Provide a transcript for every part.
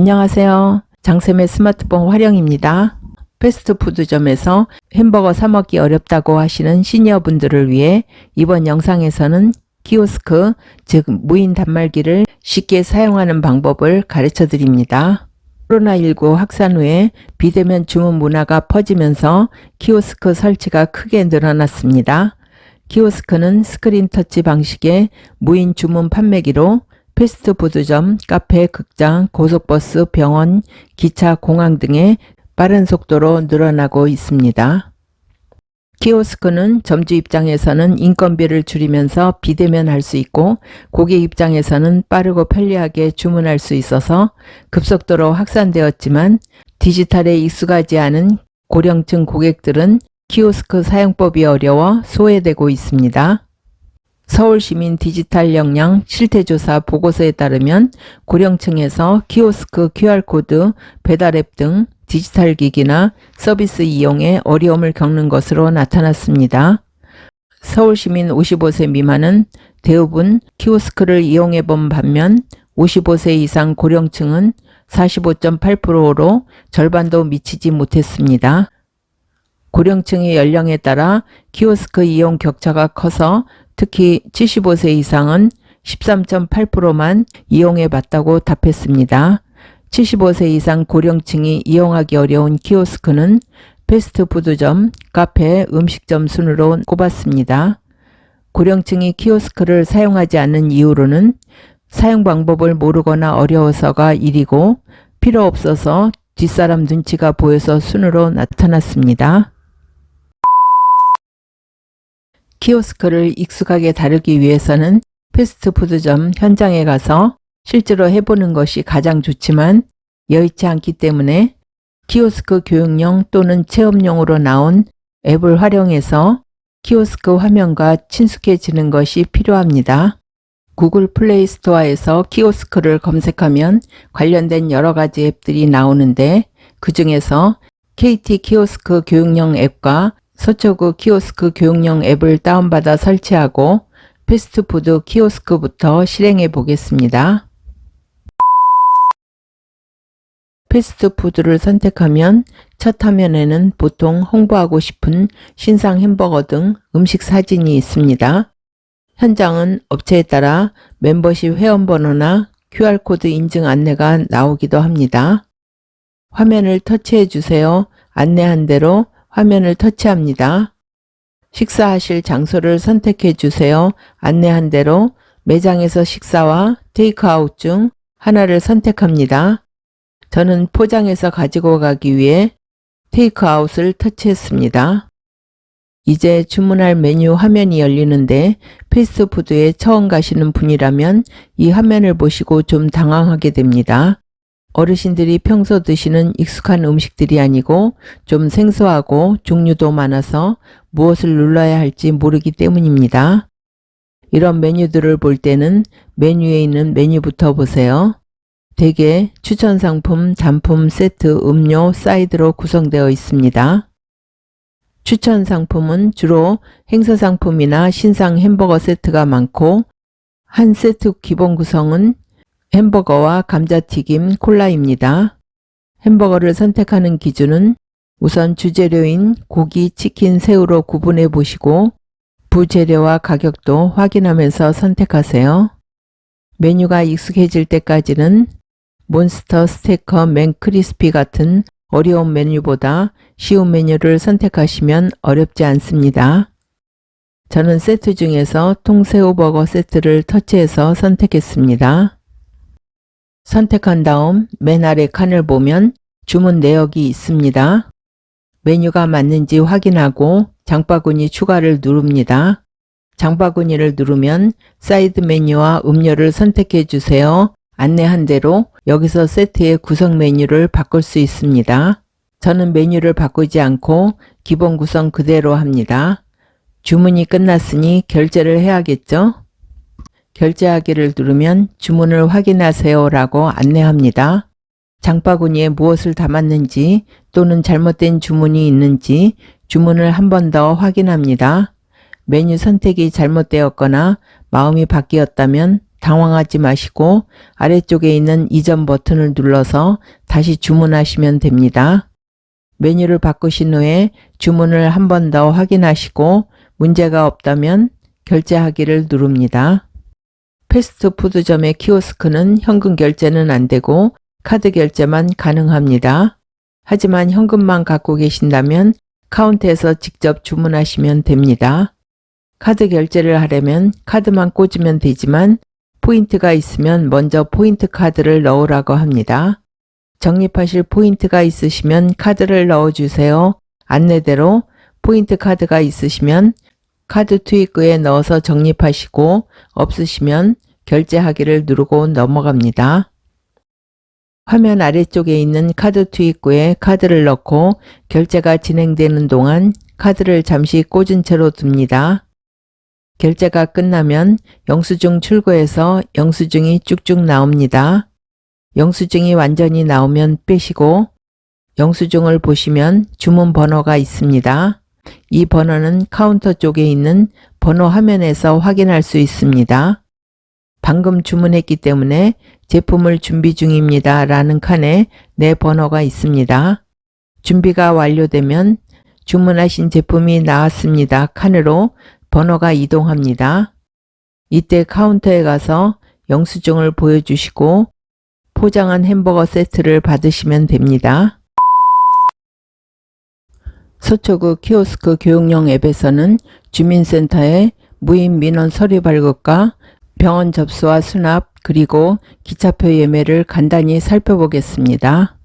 안녕하세요. 장쌤의 스마트폰 활용입니다. 패스트푸드점에서 햄버거 사 먹기 어렵다고 하시는 시니어분들을 위해 이번 영상에서는 키오스크, 즉 무인 단말기를 쉽게 사용하는 방법을 가르쳐 드립니다. 코로나19 확산 후에 비대면 주문 문화가 퍼지면서 키오스크 설치가 크게 늘어났습니다. 키오스크는 스크린 터치 방식의 무인 주문 판매기로 패스트푸드점, 카페, 극장, 고속버스, 병원, 기차, 공항 등의 빠른 속도로 늘어나고 있습니다. 키오스크는 점주 입장에서는 인건비를 줄이면서 비대면 할 수 있고 고객 입장에서는 빠르고 편리하게 주문할 수 있어서 급속도로 확산되었지만 디지털에 익숙하지 않은 고령층 고객들은 키오스크 사용법이 어려워 소외되고 있습니다. 서울시민 디지털 역량 실태조사 보고서에 따르면 고령층에서 키오스크 QR코드, 배달앱 등 디지털 기기나 서비스 이용에 어려움을 겪는 것으로 나타났습니다. 서울시민 55세 미만은 대부분 키오스크를 이용해 본 반면 55세 이상 고령층은 45.8%로 절반도 미치지 못했습니다. 고령층의 연령에 따라 키오스크 이용 격차가 커서 특히 75세 이상은 13.8%만 이용해 봤다고 답했습니다. 75세 이상 고령층이 이용하기 어려운 키오스크는 패스트푸드점, 카페, 음식점 순으로 꼽았습니다. 고령층이 키오스크를 사용하지 않는 이유로는 사용 방법을 모르거나 어려워서가 1이고 필요 없어서 뒷사람 눈치가 보여서 순으로 나타났습니다. 키오스크를 익숙하게 다루기 위해서는 패스트푸드점 현장에 가서 실제로 해보는 것이 가장 좋지만 여의치 않기 때문에 키오스크 교육용 또는 체험용으로 나온 앱을 활용해서 키오스크 화면과 친숙해지는 것이 필요합니다. 구글 플레이 스토어에서 키오스크를 검색하면 관련된 여러 가지 앱들이 나오는데 그 중에서 KT 키오스크 교육용 앱과 서초구 키오스크 교육용 앱을 다운받아 설치하고 패스트푸드 키오스크부터 실행해 보겠습니다. 패스트푸드를 선택하면 첫 화면에는 보통 홍보하고 싶은 신상 햄버거 등 음식 사진이 있습니다. 현장은 업체에 따라 멤버십 회원번호나 QR코드 인증 안내가 나오기도 합니다. 화면을 터치해 주세요. 안내한 대로 화면을 터치합니다. 식사하실 장소를 선택해 주세요. 안내한 대로 매장에서 식사와 테이크아웃 중 하나를 선택합니다. 저는 포장해서 가지고 가기 위해 테이크아웃을 터치했습니다. 이제 주문할 메뉴 화면이 열리는데 패스트푸드에 처음 가시는 분이라면 이 화면을 보시고 좀 당황하게 됩니다. 어르신들이 평소 드시는 익숙한 음식들이 아니고 좀 생소하고 종류도 많아서 무엇을 눌러야 할지 모르기 때문입니다. 이런 메뉴들을 볼 때는 메뉴에 있는 메뉴부터 보세요. 대개 추천 상품, 단품, 세트, 음료, 사이드로 구성되어 있습니다. 추천 상품은 주로 행사 상품이나 신상 햄버거 세트가 많고 한 세트 기본 구성은 햄버거와 감자튀김, 콜라입니다. 햄버거를 선택하는 기준은 우선 주재료인 고기, 치킨, 새우로 구분해 보시고 부재료와 가격도 확인하면서 선택하세요. 메뉴가 익숙해질 때까지는 몬스터 스테커 맨 크리스피 같은 어려운 메뉴보다 쉬운 메뉴를 선택하시면 어렵지 않습니다. 저는 세트 중에서 통새우버거 세트를 터치해서 선택했습니다. 선택한 다음 맨 아래 칸을 보면 주문 내역이 있습니다. 메뉴가 맞는지 확인하고 장바구니 추가를 누릅니다. 장바구니를 누르면 사이드 메뉴와 음료를 선택해 주세요. 안내한 대로 여기서 세트의 구성 메뉴를 바꿀 수 있습니다. 저는 메뉴를 바꾸지 않고 기본 구성 그대로 합니다. 주문이 끝났으니 결제를 해야겠죠? 결제하기를 누르면 주문을 확인하세요 라고 안내합니다. 장바구니에 무엇을 담았는지 또는 잘못된 주문이 있는지 주문을 한 번 더 확인합니다. 메뉴 선택이 잘못되었거나 마음이 바뀌었다면 당황하지 마시고 아래쪽에 있는 이전 버튼을 눌러서 다시 주문하시면 됩니다. 메뉴를 바꾸신 후에 주문을 한 번 더 확인하시고 문제가 없다면 결제하기를 누릅니다. 패스트푸드점의 키오스크는 현금 결제는 안 되고 카드 결제만 가능합니다. 하지만 현금만 갖고 계신다면 카운터에서 직접 주문하시면 됩니다. 카드 결제를 하려면 카드만 꽂으면 되지만 포인트가 있으면 먼저 포인트 카드를 넣으라고 합니다. 적립하실 포인트가 있으시면 카드를 넣어주세요. 안내대로 포인트 카드가 있으시면 카드 투입구에 넣어서 적립하시고 없으시면 결제하기를 누르고 넘어갑니다. 화면 아래쪽에 있는 카드 투입구에 카드를 넣고 결제가 진행되는 동안 카드를 잠시 꽂은 채로 둡니다. 결제가 끝나면 영수증 출고해서 영수증이 쭉쭉 나옵니다. 영수증이 완전히 나오면 빼시고 영수증을 보시면 주문 번호가 있습니다. 이 번호는 카운터 쪽에 있는 번호 화면에서 확인할 수 있습니다. 방금 주문했기 때문에 제품을 준비 중입니다. 라는 칸에 내 번호가 있습니다. 준비가 완료되면 주문하신 제품이 나왔습니다. 칸으로 번호가 이동합니다. 이때 카운터에 가서 영수증을 보여주시고 포장한 햄버거 세트를 받으시면 됩니다. 서초구 키오스크 교육용 앱에서는 주민센터에 무인 민원 서류 발급과 병원 접수와 수납 그리고 기차표 예매를 간단히 살펴보겠습니다.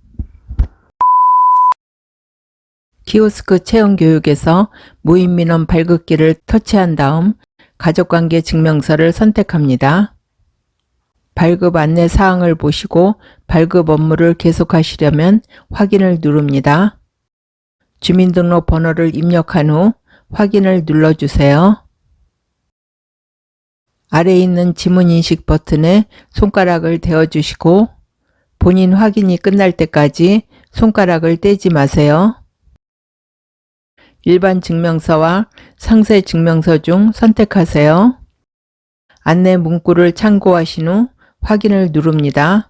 키오스크 체험 교육에서 무인 민원 발급기를 터치한 다음 가족관계 증명서를 선택합니다. 발급 안내 사항을 보시고 발급 업무를 계속하시려면 확인을 누릅니다. 주민등록 번호를 입력한 후 확인을 눌러주세요. 아래에 있는 지문인식 버튼에 손가락을 대어주시고 본인 확인이 끝날 때까지 손가락을 떼지 마세요. 일반 증명서와 상세 증명서 중 선택하세요. 안내 문구를 참고하신 후 확인을 누릅니다.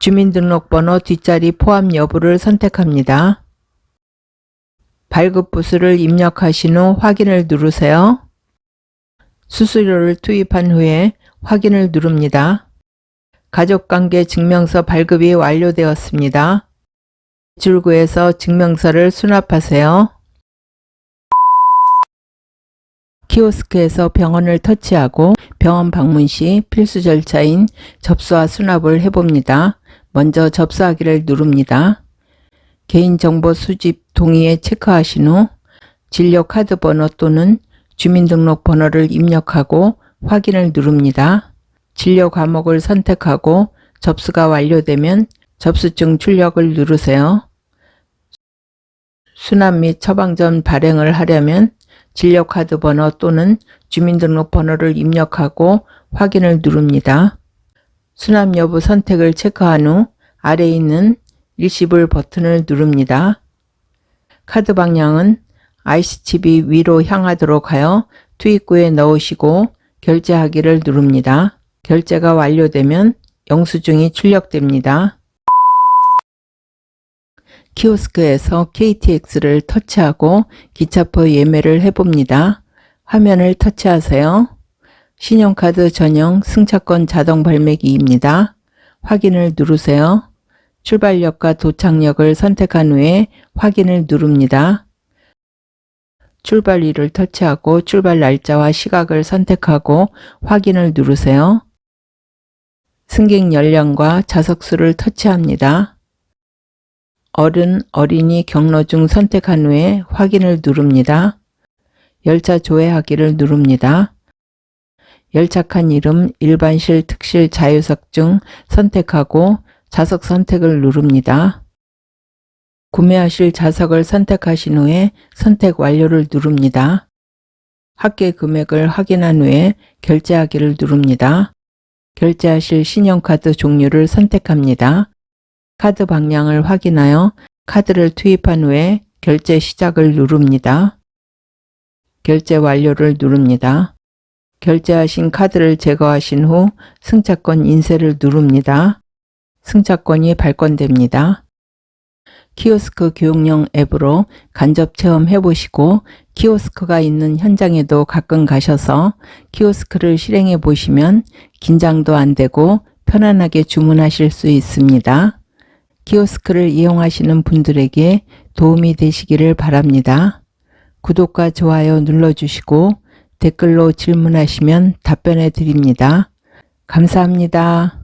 주민등록번호 뒷자리 포함 여부를 선택합니다. 발급 부수를 입력하신 후 확인을 누르세요. 수수료를 투입한 후에 확인을 누릅니다. 가족관계 증명서 발급이 완료되었습니다. 출구에서 증명서를 수납하세요. 키오스크에서 병원을 터치하고 병원 방문 시 필수 절차인 접수와 수납을 해봅니다. 먼저 접수하기를 누릅니다. 개인정보 수집 동의에 체크하신 후 진료 카드 번호 또는 주민등록 번호를 입력하고 확인을 누릅니다. 진료 과목을 선택하고 접수가 완료되면 접수증 출력을 누르세요. 수납 및 처방전 발행을 하려면 진료카드 번호 또는 주민등록 번호를 입력하고 확인을 누릅니다. 수납 여부 선택을 체크한 후 아래에 있는 일시불 버튼을 누릅니다. 카드 방향은 IC칩이 위로 향하도록 하여 투입구에 넣으시고 결제하기를 누릅니다. 결제가 완료되면 영수증이 출력됩니다. 키오스크에서 KTX를 터치하고 기차표 예매를 해봅니다. 화면을 터치하세요. 신용카드 전용 승차권 자동 발매기입니다. 확인을 누르세요. 출발역과 도착역을 선택한 후에 확인을 누릅니다. 출발일을 터치하고 출발 날짜와 시각을 선택하고 확인을 누르세요. 승객 연령과 좌석 수를 터치합니다. 어른, 어린이 경로 중 선택한 후에 확인을 누릅니다. 열차 조회하기를 누릅니다. 열차칸 이름, 일반실, 특실, 자유석 중 선택하고 좌석 선택을 누릅니다. 구매하실 좌석을 선택하신 후에 선택 완료를 누릅니다. 합계 금액을 확인한 후에 결제하기를 누릅니다. 결제하실 신용카드 종류를 선택합니다. 카드 방향을 확인하여 카드를 투입한 후에 결제 시작을 누릅니다. 결제 완료를 누릅니다. 결제하신 카드를 제거하신 후 승차권 인쇄를 누릅니다. 승차권이 발권됩니다. 키오스크 교육용 앱으로 간접 체험해 보시고 키오스크가 있는 현장에도 가끔 가셔서 키오스크를 실행해 보시면 긴장도 안 되고 편안하게 주문하실 수 있습니다. 키오스크를 이용하시는 분들에게 도움이 되시기를 바랍니다. 구독과 좋아요 눌러주시고 댓글로 질문하시면 답변해 드립니다. 감사합니다.